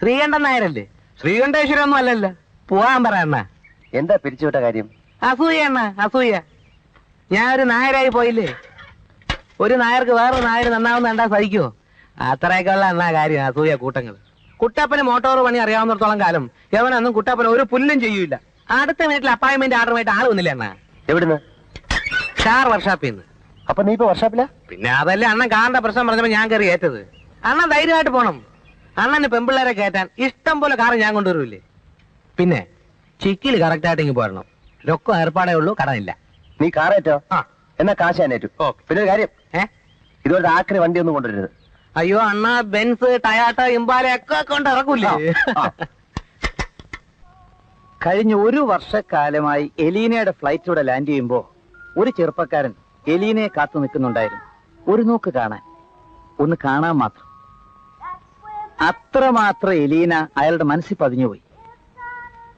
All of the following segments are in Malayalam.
ശ്രീകണ്ഠൻ നായരല്ലേ? ശ്രീകണ്ഠേശ്വരൻ ഒന്നും അല്ലല്ലോ. പോവാൻ പറ അണ്ണ. എന്താ പിരിച്ചുവിട്ട കാര്യം? അസൂയ അണ്ണ അസൂയ. ഞാൻ ഒരു നായരായി പോയില്ലേ? ഒരു നായർക്ക് വേറൊരു നായർ നന്നാവുന്ന കണ്ടാ സഹിക്കുവോ? അത്രയൊക്കെയുള്ള അണ്ണാ കാര്യം അസൂയ കൂട്ടങ്ങൾ കുട്ടപ്പന് മോട്ടോർ പണി അറിയാവുന്നിടത്തോളം കാലം യവനൊന്നും കുട്ടപ്പന ഒരു പുല്ലും ചെയ്യൂല. അടുത്ത മിനിറ്റിൽ അപ്പോയിന്റ്മെന്റ് ആർഡറുമായിട്ട് ആൾ വന്നില്ല അണ്ണാ? എവിടുന്ന്? സ്റ്റാർ വർഷാപ്പിൽ നിന്ന് അപ്പൊ നീ ഇപ്പൊ വർഷാപ്പില? പിന്നെ അതല്ലേ അണ്ണൻ കാറിന്റെ പ്രശ്നം പറഞ്ഞപ്പോ ഞാൻ കയറി ഏറ്റത്. അണ്ണൻ ധൈര്യമായിട്ട് പോണം. അണ്ണന് പെമ്പിള്ളേരെ കയറ്റാൻ ഇഷ്ടം പോലെ കാറ് ഞാൻ കൊണ്ടുവരൂലേ പിന്നെ ചിക്കിൽ കറക്റ്റ് ആയിട്ട് ഇങ്ങ് പോരണം. രൊക്കം ഏർപ്പാടേ ഉള്ളൂ കടയില്ല നീ കാറേറ്റോ ആ. എന്നാ കാശ് ഞാനേറ്റു പിന്നെ ഒരു കാര്യം. ഏ? ഇതുപോലെ ആക്രി വണ്ടി ഒന്നും കൊണ്ടുവരരുത്. അയ്യോ അണ്ണ ബെൻസ് ടയാട്ട ഇമ്പാല ഒക്കെ കൊണ്ട് ഇറക്കൂലേ. കഴിഞ്ഞ ഒരു വർഷക്കാലമായി എലീനയുടെ ഫ്ലൈറ്റ് ഇവിടെ ലാൻഡ് ചെയ്യുമ്പോ ഒരു ചെറുപ്പക്കാരൻ എലീനയെ കാത്തു നിൽക്കുന്നുണ്ടായിരുന്നു. ഒരു നോക്ക് കാണാൻ. ഒന്ന് കാണാൻ മാത്രം. അത്രമാത്രം എലീന അയാളുടെ മനസ്സിൽ പതിഞ്ഞുപോയി.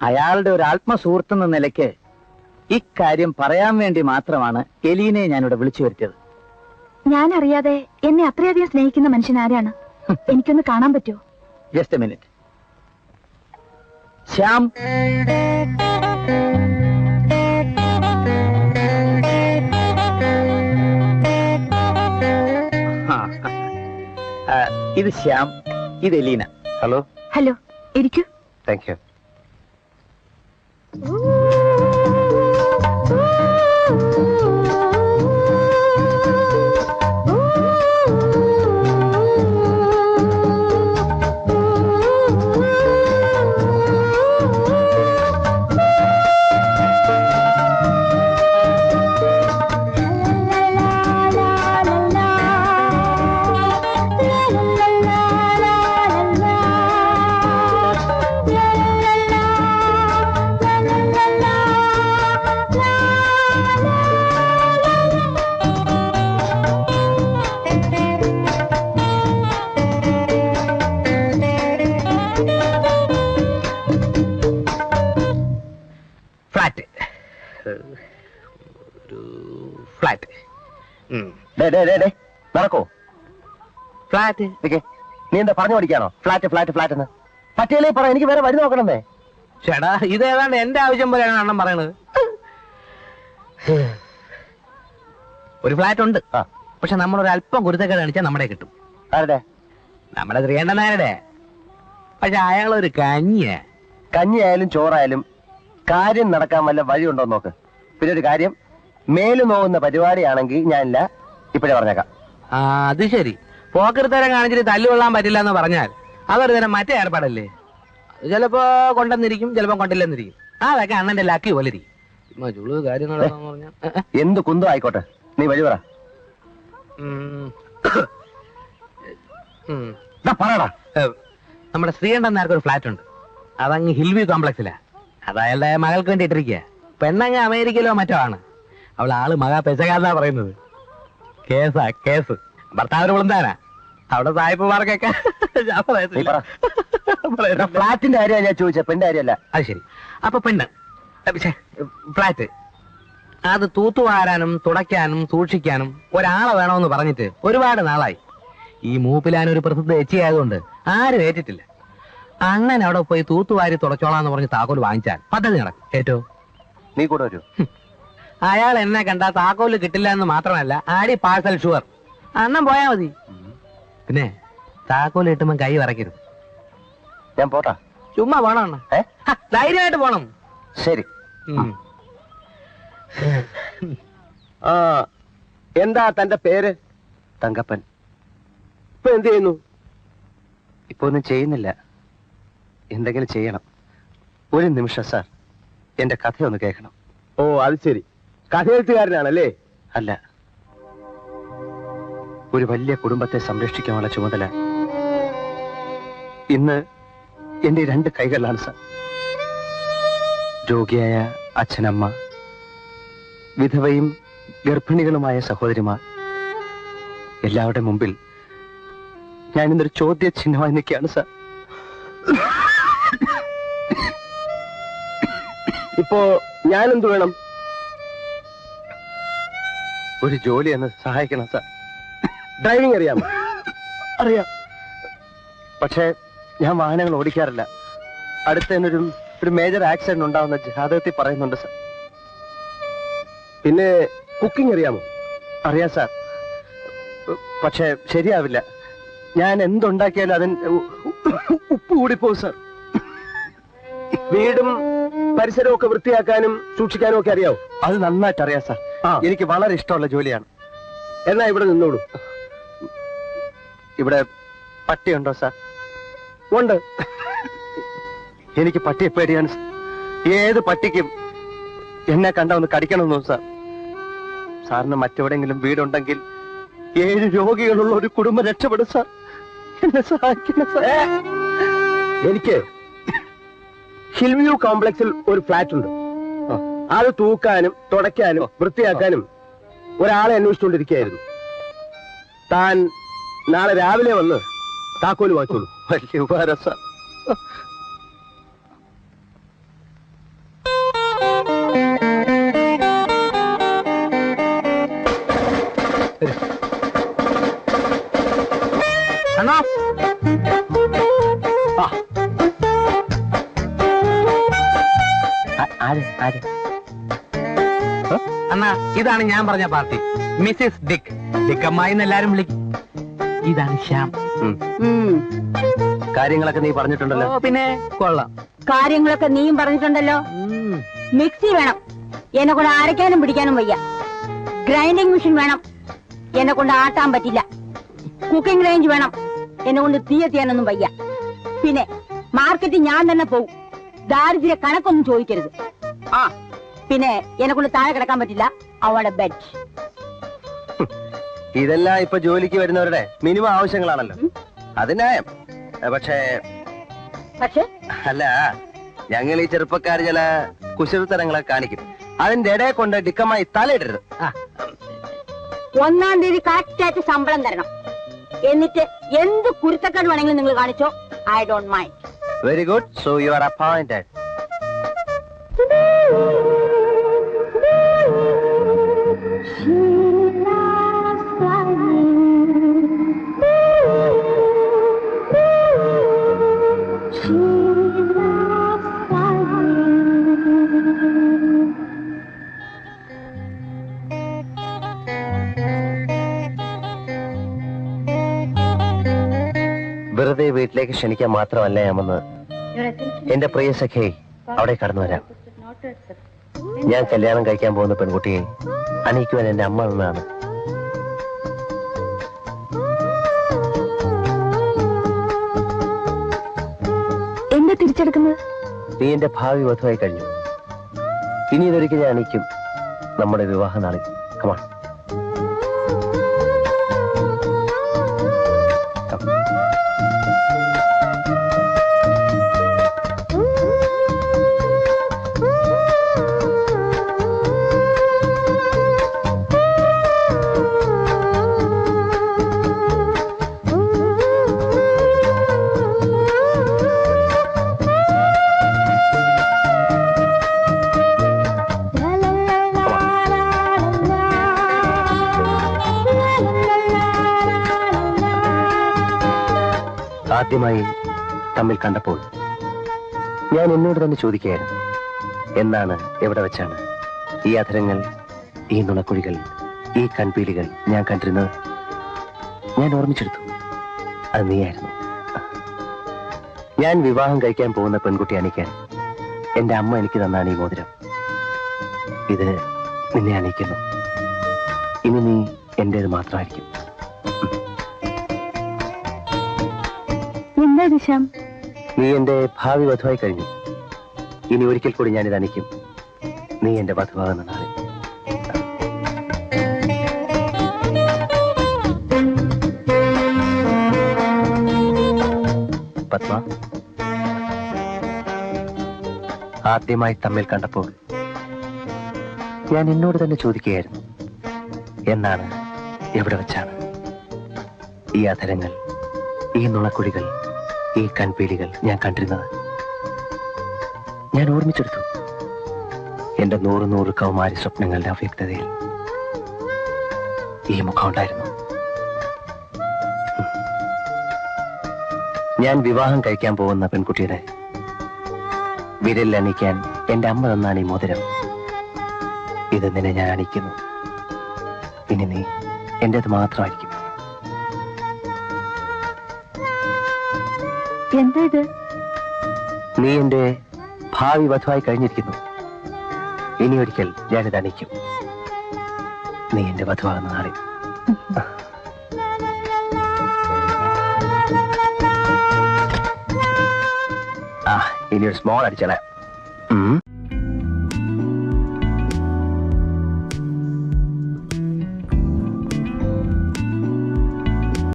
അയാളുടെ ഒരു ആത്മസുഹൃത്തെന്ന നിലയ്ക്ക് ഇക്കാര്യം പറയാൻ വേണ്ടി മാത്രമാണ് എലീനയെ ഞാനിവിടെ വിളിച്ചു വരുത്തിയത്. ഞാൻ അറിയാതെ എന്നെ അത്രയധികം സ്നേഹിക്കുന്ന മനുഷ്യൻ ആരാണ്? എനിക്കൊന്ന് കാണാൻ പറ്റുമോ? Just a minute Shyam. ഇത് ശ്യാം. ഇത് എലീന. ഹലോ ഹലോ ഇരിക്കൂ. താങ്ക് യു ഒരു ഫ്ലാറ്റ്. നടക്കോ. ഫ്ലാറ്റ്? നീ എന്താ പറഞ്ഞു പഠിക്കാണോ ഫ്ലാറ്റ് ഫ്ലാറ്റ് ഫ്ലാറ്റ് എന്ന്. പറ്റിയാലേ പറ എനിക്ക് വേറെ വഴി നോക്കണമേ. ചേടാ ഇത് ഏതാണ്ട് എന്റെ ആവശ്യം പോലെയാണ് അണ്ണൻ പറയണത്. ഒരു ഫ്ലാറ്റ് ഉണ്ട്. പക്ഷെ നമ്മൾ ഒരു അല്പം കുരുത്തക്കേട് കാണിച്ചാൽ നമ്മുടെ കിട്ടും. ആരുടെ? നമ്മുടെ ശ്രീകണ്ഠനായരുടെ പക്ഷെ അയാളൊരു കഞ്ഞിയാ. കഞ്ഞിയായാലും ചോറായാലും കാര്യം നടക്കാൻ വല്ല വഴിയുണ്ടോ നോക്ക്. പിന്നെ ഒരു കാര്യം മേൽ നോക്കുന്ന പരിപാടിയാണെങ്കിൽ ഞാനില്ല ഇപ്പഴേ പറഞ്ഞേക്കാം. ആ അത് ശരി. പോക്കരുത്തരം കാണിച്ചിട്ട് തല്ലുകൊള്ളാൻ പറ്റില്ല എന്ന് പറഞ്ഞാൽ അതൊരു തരം മറ്റേ ഏർപ്പാടല്ലേ? ചിലപ്പോ കൊണ്ടെന്നിരിക്കും ചിലപ്പോ കൊണ്ടില്ലെന്നിരിക്കും. അതൊക്കെ അണ്ണന്റെ ലക്കി പോലെ ഇരിക്കും. എന്ത് കുന്തു ആയിക്കോട്ടെ. നീ വഴി പറ. പറയടാ നമ്മുടെ ശ്രീകണ്ഠൻ നേരത്തെ ഒരു ഫ്ലാറ്റ് ഉണ്ട്. അതങ്ങ് ഹിൽവ്യൂ കോംപ്ലക്സിലാ അത് അയാളുടെ മകൾക്ക് വേണ്ടി ഇട്ടിരിക്കുക പെണ്ണങ്ങ് അമേരിക്കയിലോ മറ്റോ ആണ്. അവൾ ആൾ മകാ പെശകാരനാ പറയുന്നത്. കേസാ കേസ്. ഭർത്താവിന് വിളന്താനാ. അവിടെ സായിപ്പുമാർക്കൊക്കെ. ഫ്ലാറ്റിന്റെ ഞാൻ ചോദിച്ചത് പെണ്ണിന്റെ കാര്യമല്ല. അത് ശരി. അപ്പൊ പെണ്ണ്. ഫ്ലാറ്റ്. അത് തൂത്തുവാരാനും തുടയ്ക്കാനും സൂക്ഷിക്കാനും ഒരാളെ വേണമെന്ന് പറഞ്ഞിട്ട് ഒരുപാട് നാളായി. ഈ മൂപ്പിലാൻ ഒരു പ്രസിദ്ധ എച്ചിയായതുകൊണ്ട് ആരും ഏറ്റിട്ടില്ല. അണ്ണൻ അവിടെ പോയി തൂത്തുവാരി തുടച്ചോളാന്ന് പറഞ്ഞ് താക്കോൽ വാങ്ങിച്ചാൽ പദ്ധതി നടക്കും. ഏറ്റവും നീ കൂടെ വരൂ. അയാൾ എന്നെ കണ്ട താക്കോൽ കിട്ടില്ല എന്ന് മാത്രമല്ല ആടി പാഴ്സൽ ഷുവർ. അണ്ണൻ പോയാ മതി. പിന്നെ താക്കോൽ കിട്ടുമ്പോ കൈ വറക്കരുത് ഞാൻ പോട്ടാ. ചുമ്മാ പോണം അണ്ണ. ഏ? ധൈര്യമായിട്ട് പോണം. ശരി. ഉം. ആ എന്താ തന്റെ പേര്? തങ്കപ്പൻ. ഇപ്പൊ എന്ത് ചെയ്യുന്നു? ഇപ്പൊ ഒന്നും ചെയ്യുന്നില്ല. എന്തെങ്കിലും ചെയ്യണം. ഒരു നിമിഷം സാർ. എന്റെ കഥയൊന്ന് കേൾക്കണം. ഓ അത് ശരി. കഥയെഴുത്തുകാരനാണല്ലേ? അല്ല. ഒരു വലിയ കുടുംബത്തെ സംരക്ഷിക്കാനുള്ള ചുമതല. ഇന്ന് എന്റെ രണ്ട് കൈകളിലാണ് സാർ. രോഗിയായ അച്ഛനമ്മ വിധവയും ഗർഭിണികളുമായ സഹോദരിമാർ. എല്ലാവരുടെ മുമ്പിൽ ഞാനിന്നൊരു ചോദ്യ ചിഹ്നമായി നിൽക്കുകയാണ് സാർ. ഇപ്പോ ഞാനെന്ത് വേണം? ഒരു ജോലി എന്ന് സഹായിക്കണം സാർ. ഡ്രൈവിംഗ് അറിയാമോ? അറിയാം. പക്ഷേ ഞാൻ വാഹനങ്ങൾ ഓടിക്കാറില്ല. അടുത്ത ഒരു ഒരു മേജർ ആക്സിഡന്റ് ഉണ്ടാവുന്ന ജാതകത്തിൽ പറയുന്നുണ്ട് സാർ. പിന്നെ കുക്കിംഗ് അറിയാമോ? അറിയാം സാർ. പക്ഷേ ശരിയാവില്ല. ഞാൻ എന്തുണ്ടാക്കിയാലും അതിന് ഉപ്പ് കൂടിപ്പോ സാർ. വീടും പരിസരവും ഒക്കെ വൃത്തിയാക്കാനും സൂക്ഷിക്കാനും ഒക്കെ അറിയാവോ? അത് നന്നായിട്ട് അറിയാം സാർ. ആ. എനിക്ക് വളരെ ഇഷ്ടമുള്ള ജോലിയാണ്. എന്നാ ഇവിടെ നിന്നോളൂ. ഇവിടെ പട്ടിയുണ്ടോ സാർ? ഉണ്ട്. എനിക്ക് പട്ടിയെ പേടിയാണ് സാർ. ഏത് പട്ടിക്കും എന്നെ കണ്ട ഒന്ന് കടിക്കണമെന്നു സാർ? സാറിന് മറ്റെവിടെങ്കിലും വീടുണ്ടെങ്കിൽ ഏഴ് രോഗികളുള്ള ഒരു കുടുംബം രക്ഷപ്പെടും സാർ. എന്നെ സഹായിക്കണം സാർ. എനിക്ക് ഹിൽവ്യൂ കോംപ്ലക്സിൽ ഒരു ഫ്ലാറ്റ് ഉണ്ട്. അത് തൂക്കാനും തുടയ്ക്കാനും വൃത്തിയാക്കാനും ഒരാളെ അന്വേഷിച്ചുകൊണ്ടിരിക്കുകയായിരുന്നു. താൻ നാളെ രാവിലെ വന്ന് താക്കോൽ വാങ്ങിച്ചോളൂ. വലിയ ഉപകാരം സാർ. അണ്ണാ ഇതാണ് ഞാൻ പറഞ്ഞ പാർട്ടി. മിസ്സിസ് ഡിക് ഡിക്കമ്മായി എല്ലാരും വിളിക്കും ഇതാണ് ശ്യാം. കാര്യങ്ങളൊക്കെ നീ പറഞ്ഞിട്ടുണ്ടല്ലോ. ഓ പിന്നെ? കൊള്ളാം. കാര്യങ്ങളൊക്കെ നീയും പറഞ്ഞിട്ടുണ്ടല്ലോ? മിക്സി വേണം. എന്നെ കൊണ്ട് അരയ്ക്കാനും പിടിക്കാനും വയ്യ. ഗ്രൈൻഡിങ് മെഷീൻ വേണം. എന്നെ കൊണ്ട് ആട്ടാൻ പറ്റില്ല. കുക്കിംഗ് റേഞ്ച് വേണം. എന്നെ കൊണ്ട് തീയെത്തിയാനൊന്നും വയ്യ. പിന്നെ മാർക്കറ്റിൽ ഞാൻ തന്നെ പോകും ദാരിദ്ര്യ കണക്കൊന്നും ചോദിക്കരുത്. ആ പിന്നെ എന്നെ കൊണ്ട് താഴെ കിടക്കാൻ പറ്റില്ല. അവളുടെ ബെഡ് ഇതെല്ലാം ഇപ്പൊ ജോലിക്ക് വരുന്നവരുടെ മിനിമം ആവശ്യങ്ങളാണല്ലോ. അത് ന്യായം. പക്ഷേ പക്ഷേ? അല്ല ഞങ്ങൾ ഈ ചെറുപ്പക്കാർ ചില കുശലത്തരങ്ങളെ കാണിക്കും. അതിന്റെ ഇടയെ കൊണ്ട് ഡിക്കമായി തലയിടരുത്. ഒന്നാം തീയതി കറക്റ്റായിട്ട് ശമ്പളം തരണം. എന്നിട്ട് എന്ത് കുരുത്തക്കാട് വേണമെങ്കിലും നിങ്ങൾ കാണിച്ചോ? I don't mind very good so you are appointed വെറുതെ വീട്ടിലേക്ക് ക്ഷണിക്കാൻ മാത്രമല്ല ഞാൻ വന്നത് എന്റെ പ്രിയ സഖേ അവിടെ കടന്നു വരാം. ഞാൻ കല്യാണം കഴിക്കാൻ പോകുന്ന പെൺകുട്ടിയെ അണിയിക്കുവാൻ എന്റെ അമ്മ എന്നാണ് എന്താ തിരിച്ചെടുക്കുന്നത്? നീ എന്റെ ഭാവി വധുവായി കഴിഞ്ഞു. ഇനി ഇതൊരിക്കൽ ഞാൻ അണിയിക്കും നമ്മുടെ വിവാഹ നാളിൽ കമാ ആദ്യമായി തമ്മിൽ കണ്ടപ്പോൾ ഞാൻ എന്നോട് തന്നെ ചോദിക്കുകയായിരുന്നു. എന്നാണ് എവിടെ വെച്ചാണ് ഈ അധരങ്ങൾ ഈ നുണക്കുഴികൾ ഈ കൺപീലികൾ ഞാൻ കണ്ടിരുന്നത്? ഞാൻ ഓർമ്മിച്ചെടുത്തു. അത് നീയായിരുന്നു. ഞാൻ വിവാഹം കഴിക്കാൻ പോകുന്ന പെൺകുട്ടി അണിക്കാൻ എന്റെ അമ്മ എനിക്ക് തന്നാണ് ഈ മോതിരം. ഇത് നിന്നെ അണിയിക്കുന്നു. ഇനി നീ എന്റേത് മാത്രമായിരിക്കും. ദിശാം നീ എന്റെ ഭാവി വധുവായി കഴിഞ്ഞു. ഇനി ഒരിക്കൽ കൂടി ഞാനിത് അണിക്കും. നീ എന്റെ വധുവാകുന്ന നാളെ. പത്മ ആദ്യമായി തമ്മിൽ കണ്ടപ്പോൾ ഞാൻ എന്നോട് തന്നെ ചോദിക്കുകയായിരുന്നു. എന്നാണ് എവിടെ വെച്ചാണ്? ഈ അധരങ്ങൾ ഈ നുണക്കുഴികൾ ഈ കൺപീലികൾ ഞാൻ കണ്ടിരുന്നത്. ഞാൻ ഓർമ്മിച്ചെടുത്തു. എന്റെ നൂറ് നൂറ് കൗമാരി സ്വപ്നങ്ങളുടെ അവ്യക്തതയിൽ ഈ മുഖം ഉണ്ടായിരുന്നു. ഞാൻ വിവാഹം കഴിക്കാൻ പോകുന്ന പെൺകുട്ടിയുടെ വിരലിൽ അണിയിക്കാൻ എന്റെ അമ്മ തന്നാണ് ഈ മോതിരം. ഇത് നിന്നെ ഞാൻ അണിയിക്കുന്നു ഇനി നീ എന്റേത് മാത്രമായിരിക്കും. എന്താ നീ എന്റെ ഭാവി വധുവായി കഴിഞ്ഞിരിക്കുന്നു. ഇനി ഒരിക്കൽ ഞാനിത് അണിക്കും നീ എന്റെ വധുവാകുന്ന നാളെ ഇനി ഒരു സ്മോൾ അടിച്ചളയാം. ഉം